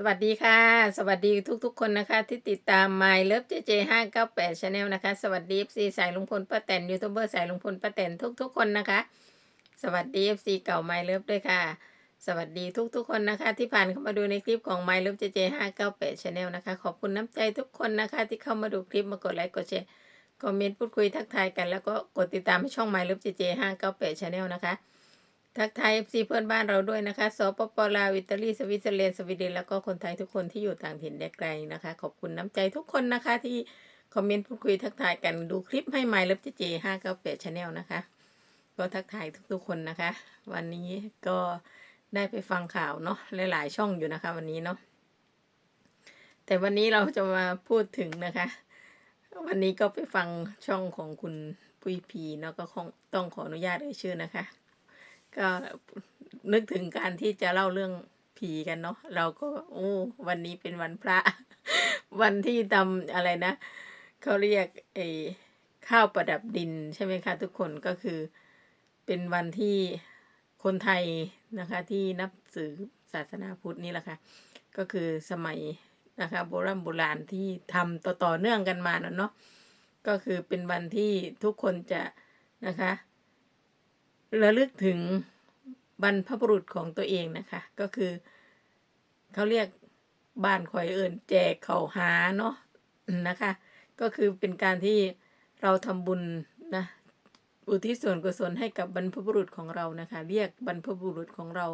สวัสดีค่ะ สวัสดีทุกๆคนนะคะ ที่ติดตาม My Love JJ 598 Channel นะคะ สวัสดี FC สายลุงพลป้าแตนยูทูบเบอร์สายลุงพลป้าแตนทุกๆ คนนะคะ สวัสดี FC เก่า My Love ด้วยค่ะ สวัสดีทุกๆ คนนะคะ ที่ผ่านเข้ามาดูในคลิปของ My Love JJ 598 Channel นะคะ ขอบคุณน้ำใจทุกคนนะคะ ที่เข้ามาดูคลิปมากดไลค์กดแชร์คอมเมนต์พูดคุยทักทายกันแล้วก็กดติดตามให้ช่อง My Love JJ 598 Channel นะคะ ทักทาย FC เพื่อนบ้านเราด้วยนะคะสปปลาวอิตาลีสวิตเซอร์แลนด์สวีเดนแล้วก็คนไทยทุกคนที่อยู่ต่างถิ่นแดนไกลนะคะ ขอบคุณน้ำใจทุกคนนะคะที่คอมเมนต์พูดคุยทักทายกันดูคลิปให้ไมล์เลิฟเจเจห้าเก้าแปดชาแนลนะคะ ก็ทักทายทุกๆคนนะคะ วันนี้ก็ได้ไปฟังข่าวเนาะหลายๆช่องอยู่นะคะ วันนี้เนาะแต่วันนี้เราจะมาพูดถึงนะคะ วันนี้ก็ไปฟังช่องของคุณปุ้ยพีเนาะก็คงต้องขออนุญาตเอ่ยชื่อนะคะ ก็นึกถึงการที่จะเล่าเรื่องผีกันเนาะเราก็โอ้วันนี้เป็นวันพระ วันที่ทำอะไรนะเขาเรียกไอ้ข้าวประดับดินใช่ไหมคะ ทุกคนก็คือเป็นวันที่คนไทยนะคะ ที่นับถือศาสนาพุทธนี่แหละค่ะ ก็คือสมัยนะคะโบราณโบราณที่ทำต่อต่อเนื่องกันมาเนาะก็คือเป็นวันที่ทุกคนจะนะคะ ระลึกถึงบรรพบุรุษของตัวเองนะคะ ก็คือ เขาเรียกบ้านคอยเอิญแจกเขาหาเนาะนะคะ ก็คือเป็นการที่เราทำบุญนะอุทิศส่วนกุศลให้กับบรรพบุรุษของเรานะคะ เรียกบรรพบุรุษของเรา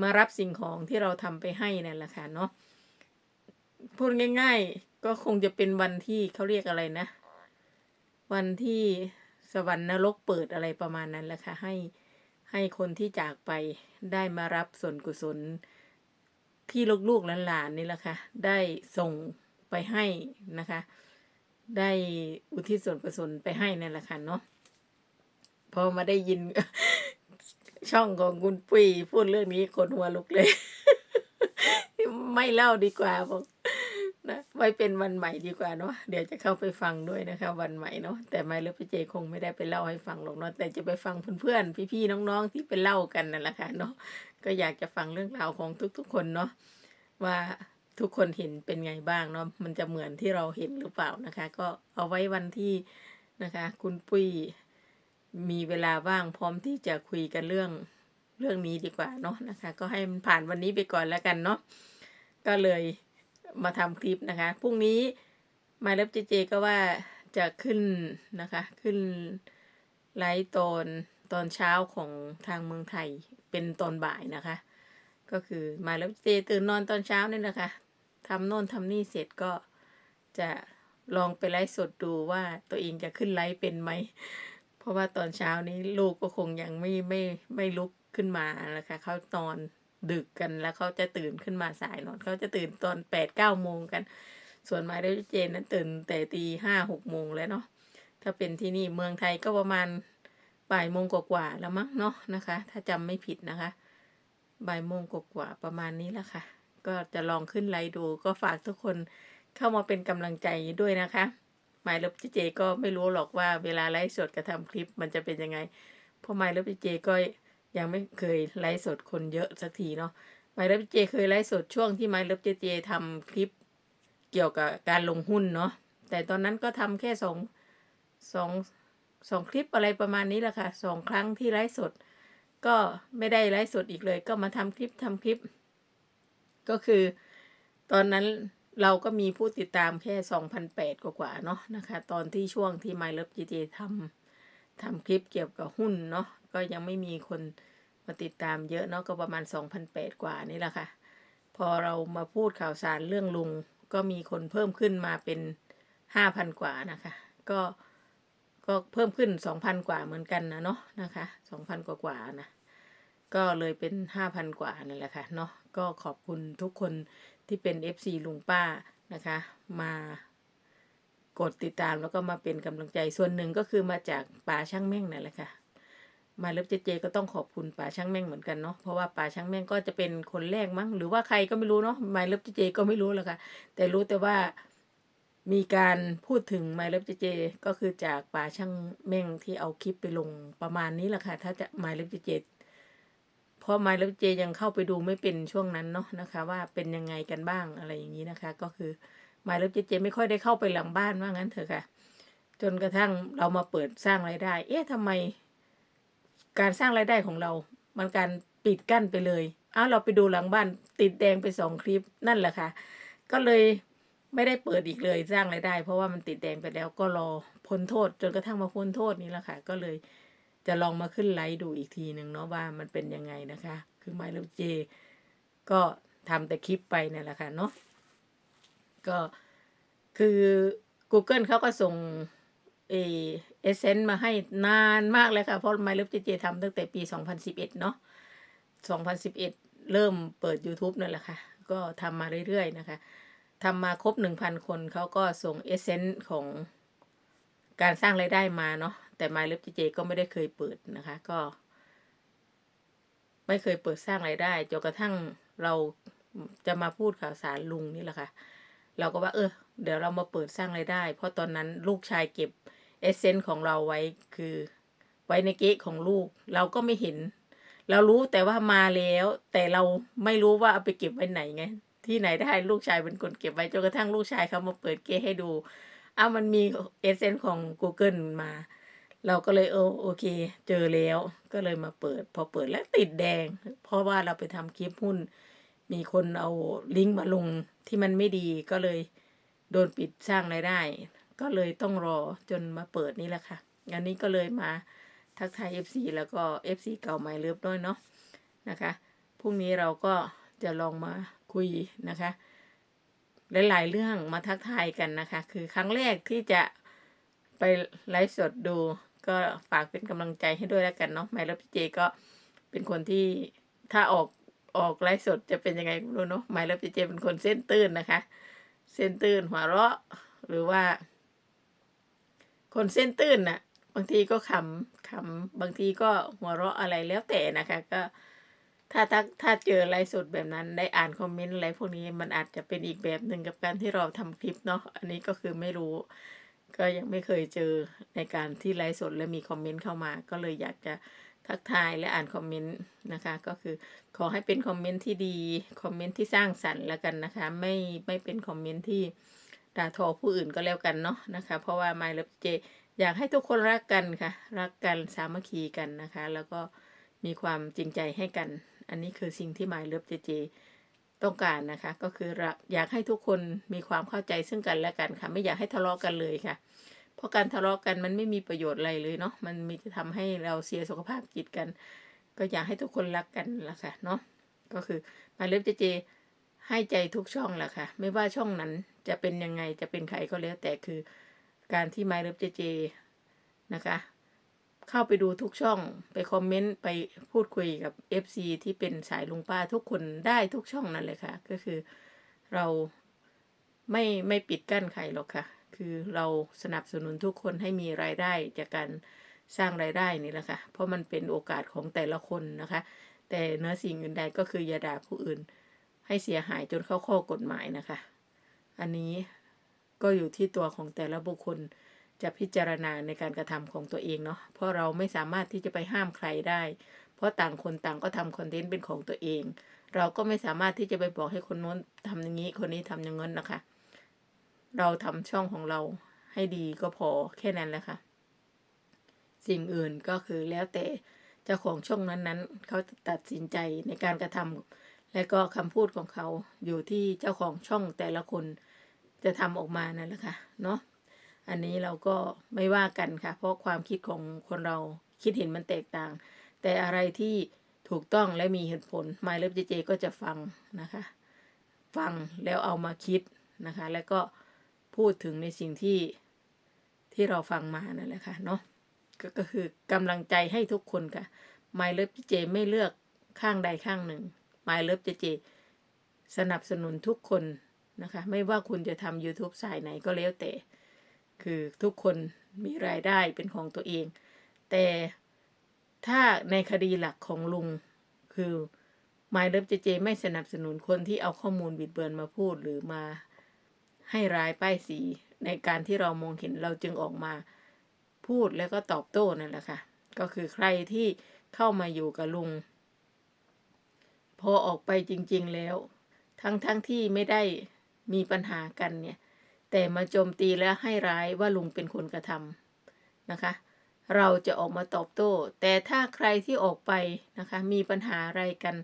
มารับสิ่งของที่เราทำไปให้นั่นแหละค่ะเนาะพูดง่าย ๆ ก็คงจะเป็นวันที่เขาเรียกอะไรนะ วันที่ สวรรค์นรกเปิดอะไรประมาณนั้นแหละค่ะให้ให้คนที่จากไปได้มารับส่วนกุศล ที่ลูกๆหลานๆนี่แหละค่ะได้ส่งไปให้นะคะ ได้อุทิศส่วนกุศลไปให้นั่นแหละค่ะเนาะพอมาได้ยินช่องของคุณปุ้ยพูดเรื่องนี้คนหัวลุกเลย ไม่เล่าดีกว่าบอก นะไว้เป็นวันใหม่ดีกว่าเนาะเดี๋ยวจะเข้าไปฟังด้วยนะคะ วันใหม่เนาะแต่ไม่เลือพี่เจคงไม่ได้ไปเล่าให้ฟังหรอกเนาะแต่จะไปฟังเพื่อนๆพี่ๆน้องๆที่ไปเล่ากันนั่นแหละค่ะเนาะก็อยากจะฟังเรื่องราวของทุกๆคนเนาะว่าทุกคนเห็นเป็นไงบ้างเนาะมันจะเหมือนที่เราเห็นหรือเปล่านะคะ ก็เอาไว้วันที่นะคะ คุณปุ้ยมีเวลาว่างพร้อมที่จะคุยกันเรื่องเรื่องนี้ดีกว่าเนาะนะคะ ก็ให้มันผ่านวันนี้ไปก่อนแล้วกันเนาะก็เลย มาทำคลิปนะคะ พรุ่งนี้มาเล็บเจเจก็ว่าจะขึ้นนะคะ ขึ้นไลฟ์ตอนตอนเช้าของทางเมืองไทยเป็นตอนบ่ายนะคะ ก็คือมาแล้วเจตื่นนอนตอนเช้านี่นะคะทำโน่นทำนี่เสร็จก็จะลองไปไลฟ์สดดูว่าตัวเองจะขึ้นไลฟ์เป็นไหม เพราะว่าตอนเช้านี้ลูกก็คงยังไม่ไม่ไม่ลุกขึ้นมานะคะเขานอน ดึกกันแล้วเขาจะตื่นขึ้นมาสายนอนเขาจะตื่นตอนแปดเก้าโมงกัน ส่วนมาเดเจนนั้นตื่นแต่ตีห้าหกโมงแล้วเนาะถ้าเป็นที่นี่เมืองไทยก็ประมาณบ่ายโมงกว่าๆแล้วมั้งเนาะนะคะ ถ้าจำไม่ผิดนะคะบ่ายโมงกว่าๆประมาณนี้แหละค่ะ ก็จะลองขึ้นไลฟ์ดูก็ฝากทุกคนเข้ามาเป็นกำลังใจด้วยนะคะหมายลบเจก็ไม่รู้หรอกว่าเวลาไลฟ์สดกับทำคลิปมันจะเป็นยังไงเพราะหมายลบเจก็ ยังไม่เคยไลฟ์สดคนเยอะสักทีเนาะหมายลบเจเคยไลฟ์สดช่วงที่หมายลบเจเจทำคลิปเกี่ยวกับการลงหุ้นเนาะแต่ตอนนั้นก็ทำแค่สองสองสองคลิปอะไรประมาณนี้แหละค่ะสองครั้งที่ไลฟ์สด ก็ไม่ได้ไลฟ์สดอีกเลย ก็มาทำคลิปทำคลิป ก็คือ ตอนนั้นเราก็มีผู้ติดตามแค่สองพันแปดกว่าเนาะนะคะ ตอนที่ช่วงที่ My Love GT ทำทำคลิปเกี่ยวกับหุ้นเนาะ ก็ยังไม่มีคนมาติดตามเยอะเนาะก็ประมาณสองพันแปดกว่านี่แหละค่ะ พอเรามาพูดข่าวสารเรื่องลุง ก็มีคนเพิ่มขึ้นมาเป็นห้าพันกว่านะคะ ก็ก็เพิ่มขึ้นสองพันกว่าเหมือนกันนะเนาะนะคะสองพันกว่ากว่านะก็เลยเป็นห้าพันกว่านั่นแหละค่ะเนาะก็ขอบคุณทุกคนที่เป็น FC ลุงป้านะคะ มากดติดตามแล้วก็มาเป็นกำลังใจส่วนหนึ่งก็คือมาจากป่าช่างแม่งนั่นแหละค่ะ มาเล็บเจเจก็ต้องขอบคุณป่าช่างแม่งเหมือนกันเนาะเพราะว่าป่าช่างแม่งก็จะเป็นคนแรกมั้งหรือว่าใครก็ไม่รู้เนาะมาเล็บเจเจก็ไม่รู้แหละค่ะแต่รู้แต่ว่ามีการพูดถึงมาเล็บเจเจก็คือจากป่าช่างแม่งที่เอาคลิปไปลงประมาณนี้แหละค่ะ ถ้าจะมาเล็บเจเจเพราะ My Love J ยังเข้าไปดูไม่เป็นช่วงนั้นเนาะนะคะ ว่าเป็นยังไงกันบ้างอะไรอย่างนี้นะคะ ก็คือ My Love J J ไม่ค่อยได้เข้าไปหลังบ้านว่างั้นเถอะค่ะ จนกระทั่งเรามาเปิดสร้างรายได้ เอ๊ะทำไม การสร้างรายได้ของเรา มันการปิดกั้นไปเลยอ้าวเราไปดูหลังบ้านติดแดงไปสองคลิปนั่นแหละค่ะ ก็เลยไม่ได้เปิดอีกเลยสร้างรายได้ เพราะว่ามันติดแดงไปแล้วก็รอพ้นโทษ จนกระทั่งมาพ้นโทษนี้แหละค่ะ ก็เลยจะลองมาขึ้นไลฟ์ดูอีกทีหนึ่งเนาะว่ามันเป็นยังไงนะคะ คือไมล์ลเจ ก็ทำแต่คลิปไปนี่แหละค่ะเนาะก็คือ Google เขาก็ส่งเอ เอเซนต์มาให้นานมากเลยค่ะ เพราะไมล์ลเจเจทำตั้งแต่ปี 2011 เนาะ2011 เริ่มเปิด YouTube นั่นแหละค่ะ ก็ทำมาเรื่อยๆนะคะทำมาครบ 1,000 คนเขาก็ส่งเอเซนต์ของการสร้างไรายได้มาเนาะแต่ My l o v e JJ ก็ไม่ได้เคยเปิดนะคะ ก็ ไม่เคยเปิดสร้างไรายได้จนกระทั่งเราจะมาพูดข่าวสารลุงนี่แหละค่ะ เราก็ว่า เออ เดี๋ยวเรามาเปิดสร้างไรายได้ เพราะตอนนั้นลูกชายเก็บ เอเซนต์ของเราไว้คือไว้ในเก๊ะของลูก เราก็ไม่เห็น เรารู้แต่ว่ามาแล้ว แต่เราไม่รู้ว่าเอาไปเก็บไว้ไหนไง ที่ไหนได้ลูกชายเป็นคนเก็บไว้จนกระทั่งลูกชายเขามาเปิดเก๊ให้ดูอ้าวมันมีเอเซนต์ของ Google มา เราก็เลยเออโอเค เจอแล้วก็เลยมาเปิด พอเปิดแล้วติดแดง เพราะว่าเราไปทำคลิปหุ้น มีคนเอาลิงก์มาลงที่มันไม่ดีก็เลยโดนปิดสร้างรายได้ ก็เลยต้องรอจนมาเปิดนี่แหละค่ะอันนี้ก็เลยมาทักทาย FC แล้วก็ FC เก่าใหม่เลิฟด้วยเนาะนะคะพรุ่งนี้เราก็จะลองมาคุยนะคะหลายๆเรื่องมาทักทายกันนะคะ คือครั้งแรกที่จะไปไลฟ์สดดู ก็ฝากเป็นกำลังใจให้ด้วยแล้วกันเนาะไมล์พี่เจก็เป็นคนที่ถ้าออกออกไลฟ์สดจะเป็นยังไงไม่รู้เนาะไมล์พี่เจเป็นคนเส้นตื้นนะคะ เส้นตื้นหัวเราะหรือว่า คนเส้นตื้นน่ะ บางทีก็ขำขำบางทีก็หัวเราะอะไรแล้วแต่นะคะ ก็ ถ้าถ้าถ้าเจอไลฟ์สดแบบนั้น ได้อ่านคอมเมนต์อะไรพวกนี้มันอาจจะเป็นอีกแบบหนึ่งกับการที่เราทำคลิปเนาะอันนี้ก็คือไม่รู้ ก็ยังไม่เคยเจอในการที่ไลฟ์สดและมีคอมเมนต์เข้ามา ก็เลยอยากจะทักทายและอ่านคอมเมนต์นะคะ ก็คือขอให้เป็นคอมเมนต์ที่ดีคอมเมนต์ที่สร้างสรรค์แล้วกันนะคะ ไม่ไม่เป็นคอมเมนต์ที่ ด่าทอผู้อื่นก็แล้วกันเนาะนะคะ เพราะว่า My Love J อยากให้ทุกคนรักกันค่ะ รักกันสามัคคีกันนะคะ แล้วก็มีความจริงใจให้กัน อันนี้คือสิ่งที่ My Love JJ ต้องการนะคะ ก็คืออยากให้ทุกคนมีความเข้าใจซึ่งกันและกันค่ะ ไม่อยากให้ทะเลาะกันเลยค่ะ เพราะการทะเลาะกันมันไม่มีประโยชน์อะไรเลยเนาะมันมีจะทำให้เราเสียสุขภาพจิตกัน ก็อยากให้ทุกคนรักกันละค่ะเนาะก็คือ My Love JJ ให้ใจทุกช่องแหละค่ะ ไม่ว่าช่องนั้น จะเป็นยังไงจะเป็นใครก็แล้ว แต่คือการที่ My Love JJ นะคะ เข้าไปดูทุกช่องไปคอมเมนต์ไปพูดคุยกับ FC ที่เป็นสายลุงป้าทุกคนได้ทุกช่องนั่นเลยค่ะ ก็คือเราไม่ไม่ปิดกั้นใครหรอกค่ะ คือเราสนับสนุนทุกคนให้มีรายได้จากการสร้างรายได้นี่แหละค่ะ เพราะมันเป็นโอกาสของแต่ละคนนะคะ แต่เนื้อสิ่งอื่นใดก็คืออย่าด่าผู้อื่น ให้เสียหายจนเข้าข้อกฎหมายนะคะ อันนี้ก็อยู่ที่ตัวของแต่ละบุคคลจะพิจารณาในการกระทำของตัวเองเนาะ เพราะเราไม่สามารถที่จะไปห้ามใครได้ เพราะต่างคนต่างก็ทำคอนเทนต์เป็นของตัวเอง เราก็ไม่สามารถที่จะไปบอกให้คนโน้นทำอย่างนี้ คนนี้ทำอย่างนั้นนะคะ เราทำช่องของเราให้ดีก็พอแค่นั้นแหละค่ะ สิ่งอื่นก็คือแล้วแต่เจ้าของช่องนั้นๆ เขาตัดสินใจในการกระทำ และก็คำพูดของเขาอยู่ที่เจ้าของช่องแต่ละคนจะทำออกมานั่นแหละค่ะเนาะอันนี้เราก็ไม่ว่ากันค่ะ เพราะความคิดของคนเราคิดเห็นมันแตกต่าง แต่อะไรที่ถูกต้องและมีเหตุผล My Love JJ ก็จะฟังนะคะ ฟังแล้วเอามาคิดนะคะ แล้วก็พูดถึงในสิ่งที่ที่เราฟังมานั่นแหละค่ะเนาะกก็คือกำลังใจให้ทุกคนค่ะ My Love JJ ไม่เลือกข้างใดข้างหนึ่ง My Love JJ สนับสนุนทุกคนนะคะ ไม่ว่าคุณจะทำ YouTube สายไหนก็แล้วแต่ คือทุกคนมีรายได้เป็นของตัวเอง แต่ถ้าในคดีหลักของลุงคือ My Love JJ ไม่สนับสนุนคนที่เอาข้อมูลบิดเบือนมาพูดหรือมาให้ร้ายป้ายสีในการที่เรามองเห็นเราจึงออกมาพูดแล้วก็ตอบโต้นั่นแหละค่ะ ก็คือใครที่เข้ามาอยู่กับลุง พอออกไปจริง ๆแล้ว ทั้งทั้งที่ไม่ได้มีปัญหากันเนี่ย แต่มาโจมตีและให้ร้ายว่าลุงเป็นคนกระทำนะคะ เราจะออกมาตอบโต้ แต่ถ้าใครที่ออกไปนะคะ มีปัญหาอะไรกัน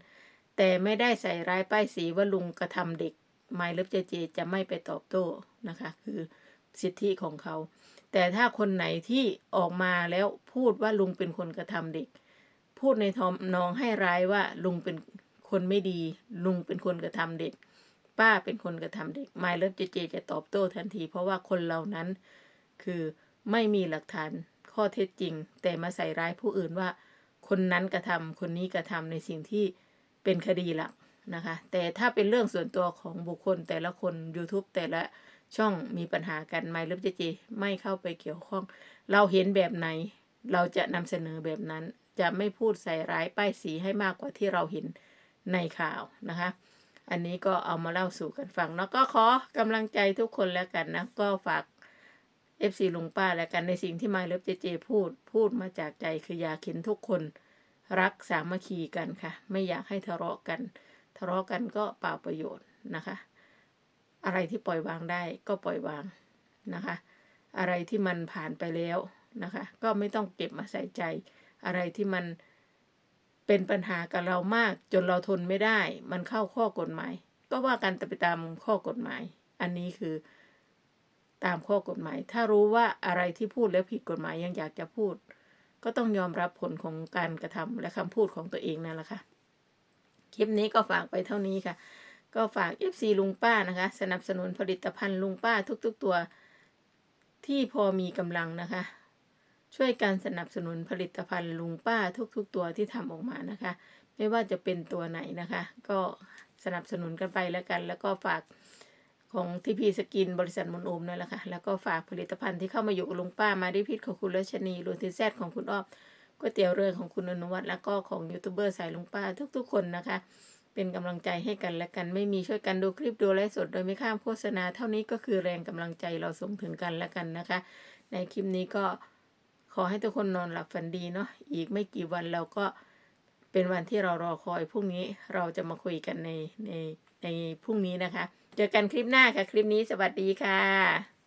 แต่ไม่ได้ใส่ร้ายป้ายสีว่าลุงกระทำเด็กไมล์เลิฟเจเจจะไม่ไปตอบโต้นะคะ คือสิทธิของเขา แต่ถ้าคนไหนที่ออกมาแล้วพูดว่าลุงเป็นคนกระทำเด็ก พูดในทอมนองให้ร้ายว่าลุงเป็น คนไม่ดี ลุงเป็นคนกระทำเด็ก ป้าเป็นคนกระทำเด็กไมล์เลิฟเจเจจะตอบโต้ทันที เพราะว่าคนเหล่านั้น คือไม่มีหลักฐานข้อเท็จจริง แต่มาใส่ร้ายผู้อื่นว่า คนนั้นกระทำคนนี้กระทำในสิ่งที่เป็นคดีหลักนะคะ แต่ถ้าเป็นเรื่องส่วนตัวของบุคคลแต่ละคน YouTube แต่ละช่องมีปัญหากันไมล์เลิฟเจเจไม่เข้าไปเกี่ยวข้อง เราเห็นแบบไหน เราจะนำเสนอแบบนั้นจะไม่พูดใส่ร้ายป้ายสีให้มากกว่าที่เราเห็น ในข่าวนะคะ อันนี้ก็เอามาเล่าสู่กันฟังแล้วก็ขอกำลังใจทุกคนแล้วกันนะ ก็ฝาก FC ลุงป้าแล้วกันในสิ่งที่มาเลิฟเจเจพูดพูดมาจากใจคืออยากเห็นทุกคนรักสามัคคีกันค่ะ ไม่อยากให้ทะเลาะกัน ทะเลาะกันก็เปล่าประโยชน์นะคะ อะไรที่ปล่อยวางได้ก็ปล่อยวางนะคะ อะไรที่มันผ่านไปแล้วนะคะ ก็ไม่ต้องเก็บมาใส่ใจ อะไรที่มัน เป็นปัญหากับเรามากจนเราทนไม่ได้ มันเข้าข้อกฎหมาย ก็ว่ากันแต่ไปตามข้อกฎหมาย อันนี้คือตามข้อกฎหมาย ถ้ารู้ว่าอะไรที่พูดแล้วผิดกฎหมายยังอยากจะพูด ก็ต้องยอมรับผลของการกระทำและคำพูดของตัวเองนั่นแหละค่ะคลิปนี้ก็ฝากไปเท่านี้ค่ะ ก็ฝาก FC ลุงป้านะคะ สนับสนุนผลิตภัณฑ์ลุงป้าทุก ๆ ตัวที่พอมีกำลังนะคะ ช่วยการสนับสนุนผลิตภัณฑ์ลุงป้าทุกๆตัวที่ทำออกมานะคะ ไม่ว่าจะเป็นตัวไหนนะคะ ก็สนับสนุนกันไปแล้วกัน แล้วก็ฝากของทีพีสกินบริษัทมนโอมนั่นแหละค่ะ แล้วก็ฝากผลิตภัณฑ์ที่เข้ามาอยู่กับลุงป้ามาดิพิษของคุณรัชนีรูทิแซดของคุณอ้อมก๋วยเตี๋ยวเรือของคุณอนุวัฒน์แล้วก็ของยูทูบเบอร์สายลุงป้าทุกๆคนนะคะ เป็นกำลังใจให้กันและกันไม่มีช่วยกันดูคลิปดูไลฟ์สดโดยไม่ข้ามโฆษณา เท่านี้ก็คือแรงกำลังใจเราส่งถึงกันและกันนะคะ ในคลิปนี้ก็ อให้ทุกคนนอนหลับฝันดีเนาะอีกไม่กี่วันเราก็เป็นวันที่เรารอคอยพรุ่งนี้เราจะมาคุยกันในในในพรุ่งนี้นะคะ เจอกันคลิปหน้าค่ะ คลิปนี้สวัสดีค่ะ